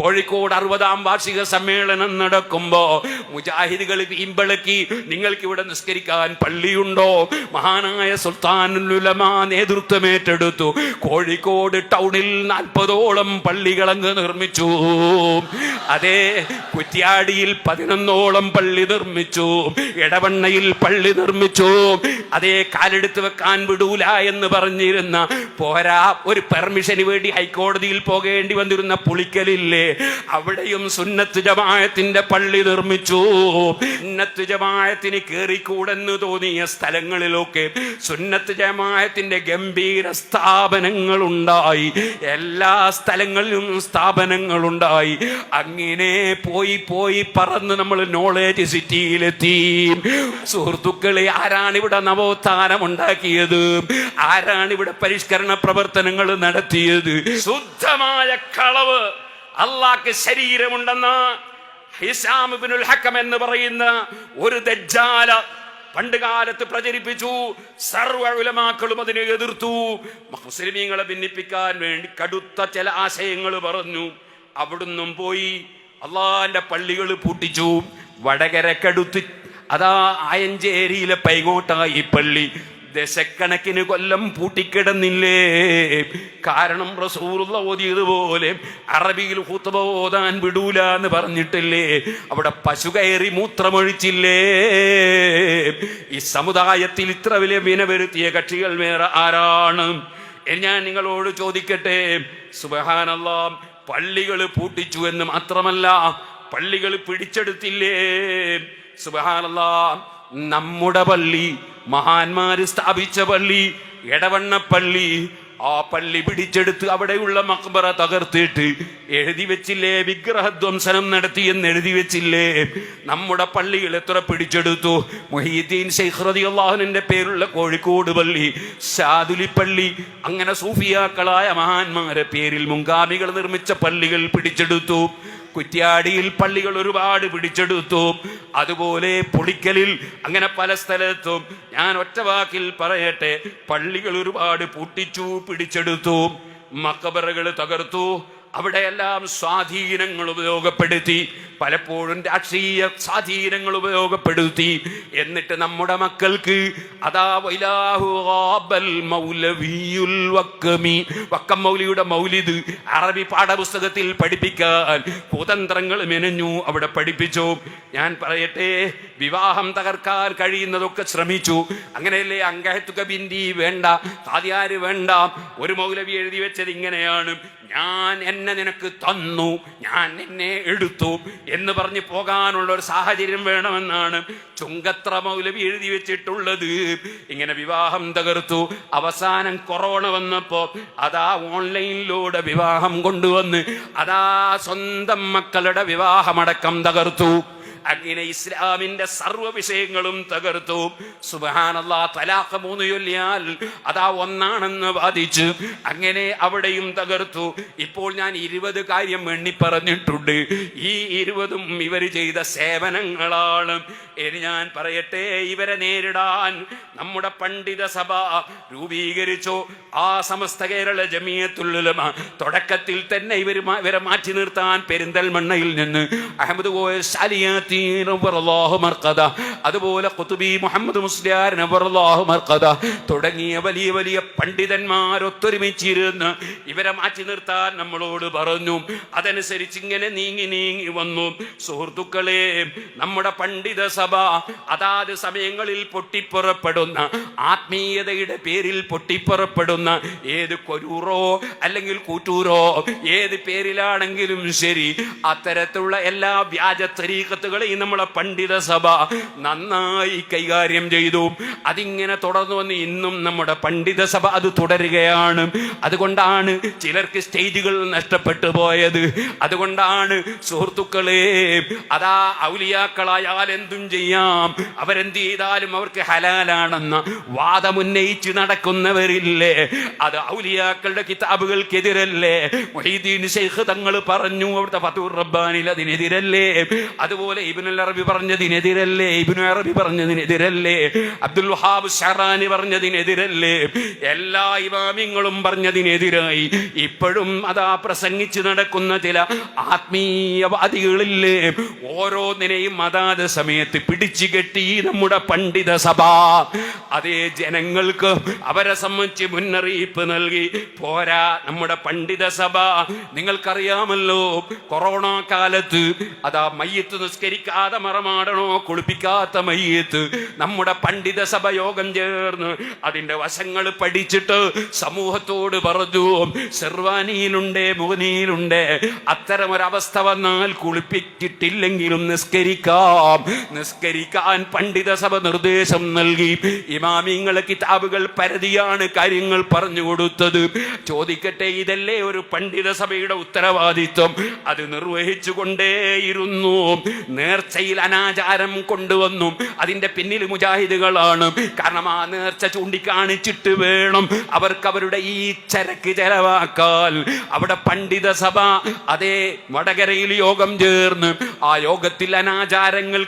കോഴിക്കോട് അറുപതാം വാർഷിക സമ്മേളനം നടക്കുമ്പോ മുജാഹിദുകൾ വീമ്പളക്കി നിങ്ങൾക്ക് ഇവിടെ നിസ്കരിക്കാൻ പള്ളിയുണ്ടോ? മഹാനായ സുൽത്താനുലമ നേതൃത്വം ഏറ്റെടുത്തു. കോഴിക്കോട് ടൗണിൽ നാൽപ്പതോളം പള്ളികളങ്ങ് നിർമ്മിച്ചു. അതേ കുറ്റ്യാടിയിൽ പതിനൊന്നോളം പള്ളി നിർമ്മിച്ചു. ഇടവണ്ണയിൽ പള്ളി നിർമ്മിച്ചു. അതേ കാലെടുത്ത് വെക്കാൻ വിടൂല എന്ന് പറഞ്ഞിരുന്ന പോരാ ഒരു പെർമിഷന് വേണ്ടി ഹൈക്കോടതിയിൽ പോകേണ്ടി വന്നിരുന്ന പുളിക്കലില്ലേ? അവിടെയും സുന്നത്ത് ജമായത്തിന്റെ പള്ളി നിർമ്മിച്ചു. സുന്നത്ത് ജമായത്തിന് കയറിക്കൂടെന്ന് തോന്നിയ സ്ഥലങ്ങളിലൊക്കെ സുന്നത്ത് ജമായത്തിന്റെ ഗംഭീര സ്ഥാപനങ്ങൾ ഉണ്ടായി എല്ലാ സ്ഥലങ്ങളിലും സ്ഥാപനങ്ങൾ ഉണ്ടായി അങ്ങനെ പോയി പോയി പറന്ന് നമ്മൾ നോളേജ് സിറ്റിയിലെത്തി സുഹൃത്തുക്കളെ ആരാണ് ഇവിടെ നവോത്ഥാനം ഉണ്ടാക്കിയത് ആരാണ് ഇവിടെ പരിഷ്കരണ പ്രവർത്തനങ്ങൾ നടത്തിയത്? ശുദ്ധമായ കളവ്. അള്ളാക്ക് ശരീരമുണ്ടെന്ന് ഹിസാമിബിനുൽ ഹക്കം എന്ന് പറയുന്ന ഒരു ദജ്ജാല പണ്ട് കാലത്ത് പ്രചരിപ്പിച്ചു. സർവ ഉലമാക്കളും അതിനെ എതിർത്തു. മുസ്ലിമീങ്ങളെ ഭിന്നിപ്പിക്കാൻ വേണ്ടി കടുത്ത ചില ആശയങ്ങൾ പറഞ്ഞു. അവിടുന്നും പോയി അള്ളാന്റെ പള്ളികൾ പൂട്ടിച്ചു. വടകരക്കടുത്ത് അതാ ആയഞ്ചേരിയിലെ പൈകോട്ടായി പള്ളി. ദശക്കണക്കിന് കൊല്ലം പൂട്ടിക്കിടന്നില്ലേ? കാരണം റസൂറുള്ള ഓതിയതുപോലെ അറബിയിൽ ഹുത്തബ ഓതാൻ വിടൂല എന്ന് പറഞ്ഞിട്ടില്ലേ? അവിടെ പശു കയറി മൂത്രമൊഴിച്ചില്ലേ? ഈ സമുദായത്തിൽ ഇത്ര വലിയ വിന വരുത്തിയ കക്ഷികൾ വേറെ ആരാണ്? ഞാൻ നിങ്ങളോട് ചോദിക്കട്ടെ. സുബഹാനല്ലാം പള്ളികൾ പൂട്ടിച്ചു എന്ന് മാത്രമല്ല പള്ളികൾ പിടിച്ചെടുത്തില്ലേ? സുബഹാനല്ലാ നമ്മുടെ പള്ളി മഹാന്മാര് സ്ഥാപിച്ച പള്ളി എടവണ്ണ പള്ളി. ആ പള്ളി പിടിച്ചെടുത്ത് അവിടെയുള്ള മക്ബറ തകർത്തിട്ട് എഴുതി വെച്ചില്ലേ വിഗ്രഹധ്വംസനം നടത്തി എന്ന് എഴുതി വെച്ചില്ലേ? നമ്മുടെ പള്ളികൾ എത്ര പിടിച്ചെടുത്തു? മൊഹീദ്ദീൻ ശൈഖ് റളിയല്ലാഹുവിന്റെ പേരുള്ള കോഴിക്കോട് പള്ളി പള്ളി. അങ്ങനെ സൂഫിയാക്കളായ മഹാന്മാരെ പേരിൽ മുങ്കാമികൾ നിർമ്മിച്ച പള്ളികൾ പിടിച്ചെടുത്തു. കുറ്റ്യാടിയിൽ പള്ളികൾ ഒരുപാട് പിടിച്ചെടുത്തു അതുപോലെ പൊളിക്കലിൽ അങ്ങനെ പല സ്ഥലത്തും. ഞാൻ ഒറ്റ വാക്കിൽ പറയട്ടെ പള്ളികൾ ഒരുപാട് പൊട്ടിച്ചു പിടിച്ചെടുത്തു മക്കബറകൾ തകർത്തു അവിടെയെല്ലാം സ്വാധീനങ്ങൾ ഉപയോഗപ്പെടുത്തി പലപ്പോഴും രാഷ്ട്രീയ സ്വാധീനങ്ങൾ ഉപയോഗപ്പെടുത്തി. എന്നിട്ട് നമ്മുടെ മക്കൾക്ക് അതാ വക്കം മൗലിയുടെ മൗലിദ് അറബി പാഠപുസ്തകത്തിൽ പഠിപ്പിക്കാൻ കുതന്ത്രങ്ങൾ മെനഞ്ഞു അവിടെ പഠിപ്പിച്ചു. ഞാൻ പറയട്ടെ വിവാഹം തകർക്കാൻ കഴിയുന്നതൊക്കെ ശ്രമിച്ചു. അങ്ങനെയല്ലേ അങ്കഹത്തുക ബിന്ദി വേണ്ട കാതിയാര് വേണ്ട? ഒരു മൗലവി എഴുതി വെച്ചത് ഇങ്ങനെയാണ്. ഞാൻ എന്നെ നിനക്ക് തന്നു ഞാൻ എന്നെ എടുത്തു എന്ന് പറഞ്ഞ് പോകാനുള്ള ഒരു സാഹചര്യം വേണമെന്നാണ് ചുങ്കത്ര മൗലവി എഴുതി വെച്ചിട്ടുള്ളത്. ഇങ്ങനെ വിവാഹം തകർത്തു. അവസാനം കൊറോണ വന്നപ്പോ അതാ ഓൺലൈനിലൂടെ വിവാഹം കൊണ്ടുവന്ന് അതാ സ്വന്തം മക്കളുടെ വിവാഹമടക്കം തകർത്തു. അങ്ങനെ ഇസ്ലാമിന്റെ സർവ വിഷയങ്ങളും തകർത്തു. സുബാനല്ലാ തലാഖ് മൂന്ന് ചൊല്ലിയാൽ അതാ ഒന്നാണെന്ന് വാദിച്ച്. അങ്ങനെ അവിടെയും തകർത്തു. ഇപ്പോൾ ഞാൻ ഇരുപത് കാര്യം എണ്ണി പറഞ്ഞിട്ടുണ്ട് ഈ ഇരുപതും ഇവർ ചെയ്ത സേവനങ്ങളാണ്. ഇനി ഞാൻ പറയട്ടെ ഇവരെ നേരിടാൻ നമ്മുടെ പണ്ഡിത സഭ രൂപീകരിച്ചു. ആ സമസ്ത കേരള ജമിയത്തുല്ലുലമ തുടക്കത്തിൽ തന്നെ ഇവർ ഇവരെ മാറ്റി നിർത്താൻ പെരിന്തൽമണ്ണയിൽ നിന്ന് അഹമ്മദ് കോയ മർഖദ അതുപോലെ ഖുതുബി മുഹമ്മദ് മുസ്ലിയാർ തുടങ്ങിയ വലിയ വലിയ പണ്ഡിതന്മാർ ഒത്തൊരുമിച്ചിരുന്ന് ഇവരെ മാറ്റി നിർത്താൻ നമ്മളോട് പറഞ്ഞു. അതനുസരിച്ച് ഇങ്ങനെ നീങ്ങി നീങ്ങി വന്നു. സുഹൃത്തുക്കളെ നമ്മുടെ പണ്ഡിത സഭ അതാത് സമയങ്ങളിൽ പൊട്ടിപ്പുറപ്പെടുന്ന ആത്മീയതയുടെ പേരിൽ പൊട്ടിപ്പുറപ്പെടുന്ന ഏത് കൊരൂറോ അല്ലെങ്കിൽ കൂറ്റൂരോ ഏത് പേരിലാണെങ്കിലും ശരി അത്തരത്തിലുള്ള എല്ലാ വ്യാജ തരീക്കത്തുകളെയും നമ്മളെ പണ്ഡിത സഭ നന്നായി കൈകാര്യം ചെയ്തു. അതിങ്ങനെ തുടർന്നു വന്ന് ഇന്നും നമ്മുടെ പണ്ഡിത സഭ അത് തുടരുകയാണ്. അതുകൊണ്ടാണ് ചിലർക്ക് സ്റ്റേജുകൾ നഷ്ടപ്പെട്ടു പോയത്. അതുകൊണ്ടാണ് സുഹൃത്തുക്കളെ അതാ ഔലിയാക്കളായാൽ എന്തും ചെയ്യാം. അവരെന്ത് ചെയ്താലും അവർക്ക് ഹലാലാണെന്ന വാദമുന്നയിച്ച് നടക്കുന്നവരില്ലേ? അത് ഔലിയാക്കളുടെ കിതാബുകൾക്കെതിരല്ലേ? മൊഹീദ്ദീൻ ശൈഖ് തങ്ങൾ പറഞ്ഞു അവിടുത്തെ ഫതൂർ റബ്ബാനിൽ അതിനെതിരല്ലേ? അതുപോലെ ഇബിനുൽ അറബി പറഞ്ഞതിനെതിരല്ലേ ഇബിനു അറബി പറഞ്ഞതിനെതിരല്ലേ അബ്ദുൽ വഹാബ് ഷറാനി പറഞ്ഞതിനെതിരല്ലേ എല്ലാ ഇമാമിങ്ങളും പറഞ്ഞതിനെതിരായി ഇപ്പോഴും അതാ പ്രസംഗിച്ച് നടക്കുന്ന ചില ആത്മീയവാദികളില്ലേ? ഓരോന്നിനെയും അതാത് സമയത്ത് പിടിച്ചു കെട്ടി നമ്മുടെ പണ്ഡിത സഭ. അതേ ജനങ്ങൾക്ക് അവരെ സംബന്ധിച്ച് മുന്നറിയിപ്പ് നൽകി പോരാ നമ്മുടെ പണ്ഡിത സഭ. നിങ്ങൾക്കറിയാമല്ലോ കൊറോണ കാലത്ത് അതാ മയ്യത്ത് നിസ്കരിക്കാതെ മറമാടണോ? കുളിപ്പിക്കാത്ത മയ്യത്ത്. നമ്മുടെ പണ്ഡിത സഭ യോഗം ചേർന്ന് അതിന്റെ വശങ്ങൾ പഠിച്ചിട്ട് സമൂഹത്തോട് പറഞ്ഞു സെർവാനിയിലുണ്ട് അത്തരം അത്തരമൊരവസ്ഥ വന്നാൽ കുളിപ്പിച്ചിട്ടില്ലെങ്കിലും നിസ്കരിക്കാം. നിസ്കരിക്കാൻ പണ്ഡിത സഭ നിർദ്ദേശം നൽകി. ഇമാമിങ്ങളെ കിതാബുകൾ പരതിയാണ് കാര്യങ്ങൾ പറഞ്ഞു കൊടുത്തത്. ചോദിക്കട്ടെ ഇതല്ലേ ഒരു പണ്ഡിത സഭയുടെ ഉത്തരവാദിത്വം? അത് നിർവഹിച്ചു കൊണ്ടേയിരുന്നു നേർച്ചയിൽ അനാചാരം കൊണ്ടുവന്നു. അതിന്റെ പിന്നിൽ മുജാഹിദുകളാണ്. കാരണം ആ നേർച്ച ചൂണ്ടിക്കാണിച്ചിട്ട് വേണം അവർക്ക് അവരുടെ ഈ ചരക്ക് ചെലവാക്കാൻ. അവിടെ പണ്ഡിത സഭ അതേ വടകരയിൽ യോഗം ചേർന്ന് ആ യോഗത്തിൽ അനാചാരങ്ങൾ